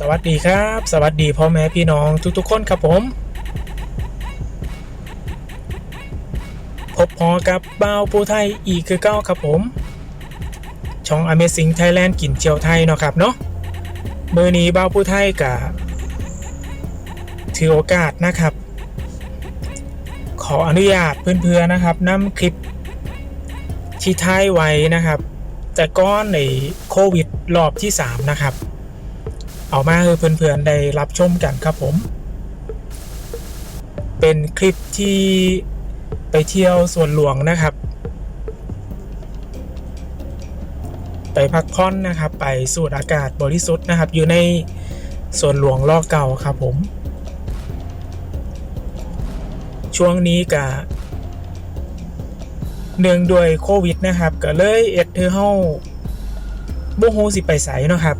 สวัสดีครับ สวัสดีพ่อแม่พี่น้องทุกๆ คนครับผม พบพอกับบ่าวปูไทยอีกคือเก้าครับผม ช่อง Amazing Thailand กินเจียวไทยเนาะครับเนาะเบอร์นี้บ่าวปูไทยกับถือโอกาสนะครับ ขออนุญาตเพื่อนๆนะครับนำคลิปที่ท้ายไว้นะครับ แต่ก้อนในโควิดรอบที่ 3 นะครับ เอามาให้เพื่อนๆได้รับชมกันครับผม เป็นคลิปที่ไปเที่ยวสวนหลวงนะครับ ไปพักผ่อนนะครับ ไปสูดอากาศบริสุทธิ์นะครับ อยู่ในสวนหลวงล่อเก่าครับผม ช่วงนี้กะเนื่องด้วยโควิดนะครับ ก็เลยเอ็ดเธอเฮาบ่ฮู้สิไปไสเนาะครับ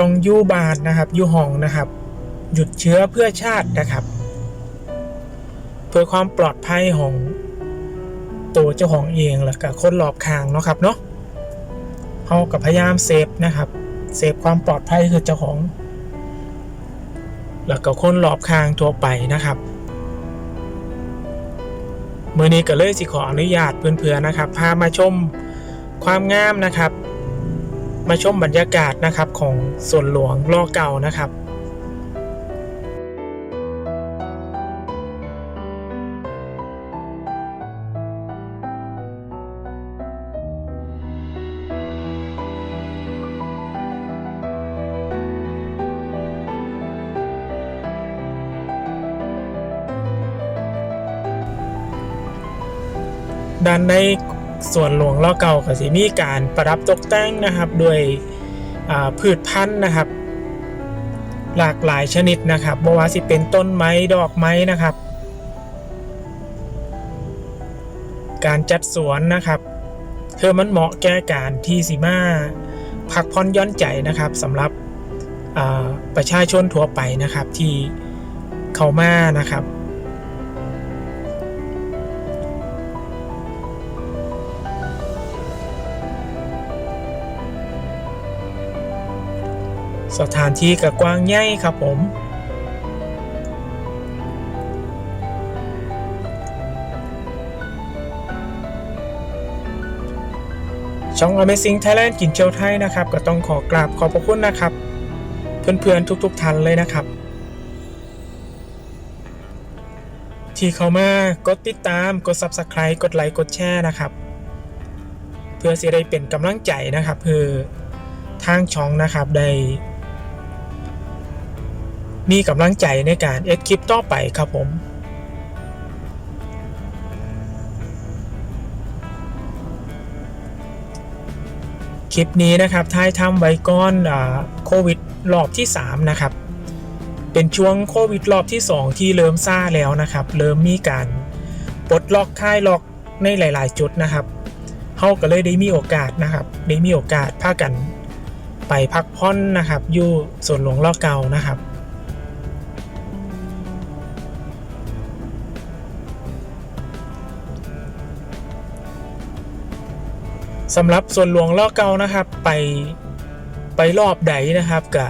ต้องยู่บานนะครับยู่ห้องนะครับ หยุดเชื้อเพื่อชาตินะครับ เพื่อความปลอดภัยของตัวเจ้าของเองแล้วก็คนรอบข้างเนาะครับเนาะเขากับพยายามเซฟนะครับเซฟความปลอดภัยคือเจ้าของ แล้วก็คนรอบข้างทั่วไปนะครับมือนี้ก็เลยสิขออนุญาตเพื่อนๆนะครับ พามาชมความงามนะครับ มาชมบรรยากาศนะครับของส่วนหลวงล่อเก่านะครับด้านใน ส่วนหลวงล่อเก่าก็สิมีการประดับตกแต่งนะครับด้วยพืชพันธุ์นะครับ หลากหลายชนิดนะครับบ่ว่าสิเป็นต้นไม้ดอกไม้นะครับ การจัดสวนนะครับคือมันเหมาะแก่การที่สิมาพักผ่อนย่อนใจนะครับสำหรับประชาชนทั่วไปนะครับที่เขามานะครับ สถานที่กับกว้างใหญ่ครับผม ช่อง Amazing Thailand กินเชียวไทยนะครับ ก็ต้องขอกราบขอบพระคุณนะครับ เพื่อนๆทุกๆท่านเลยนะครับ ที่เข้ามากดติดตามกด Subscribe กดไลค์กดแชร์นะครับ เพื่อจะได้เป็นกำลังใจนะครับเพื่อทางช่องนะครับได้ มีกำลังใจในการเอ็ดคลิปต่อไปครับผมคลิปนี้นะครับท้ายทำไว้ก้อนโควิดรอบที่ 3 นะครับ เป็นช่วงโควิดรอบที่ 2 ที่เริ่มซาแล้วนะครับ เริ่มมีการปลดล็อกค่ายล็อกในหลาย ๆ จุดนะครับเฮาก็เลยได้มีโอกาสนะครับ ได้มีโอกาสพากันไปพักผ่อนนะครับ อยู่ส่วนหลวงล่อเก่านะครับ สำหรับส่วนหลวงล่อเก่านะครับ ไปไปรอบใดนะครับกะ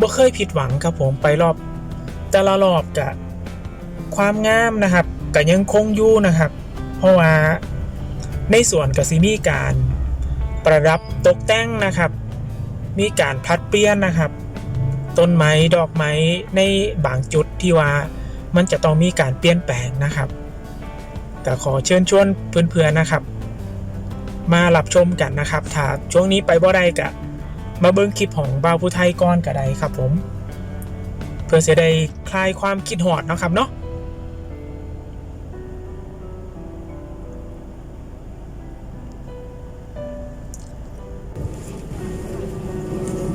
บ่เคยผิดหวังครับผมไปรอบ แต่ละรอบกะความงามนะครับกะยังคงอยู่นะครับ เพราะว่าในส่วนกสิมีการประดับตกแต่งนะครับ มีการพลัดเปลี่ยนนะครับ ต้นไม้ดอกไม้ในบางจุดที่ว่ามันจะต้องมีการเปลี่ยนแปลงนะครับแต่ขอเชิญชวนเพื่อนๆนะครับ มารับชมกันนะครับ ถ้าช่วงนี้ไปบ่ได้กะมาเบิ้งคลิปของบ่าวผู้ไทยก้อนก็ได้ครับผม เพื่อจะได้คลายความคิดหอดนะครับเนาะ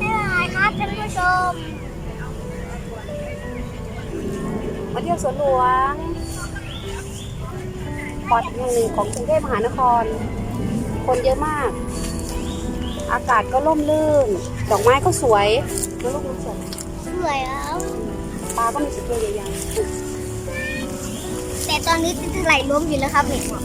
บ๊ายบายครับท่านผู้ชมมาเที่ยวสวนหลวงปอดหนึ่งของกรุงเทพมหานคร คนเยอะมาก อากาศก็ร่มรื่น ดอกไม้ก็สวยแล้วลูกน้ำสวยสวยแล้วปลาก็มีสีตัวใหญ่แต่ตอนนี้จะไหลล้มอยู่แล้วครับเห็นๆปล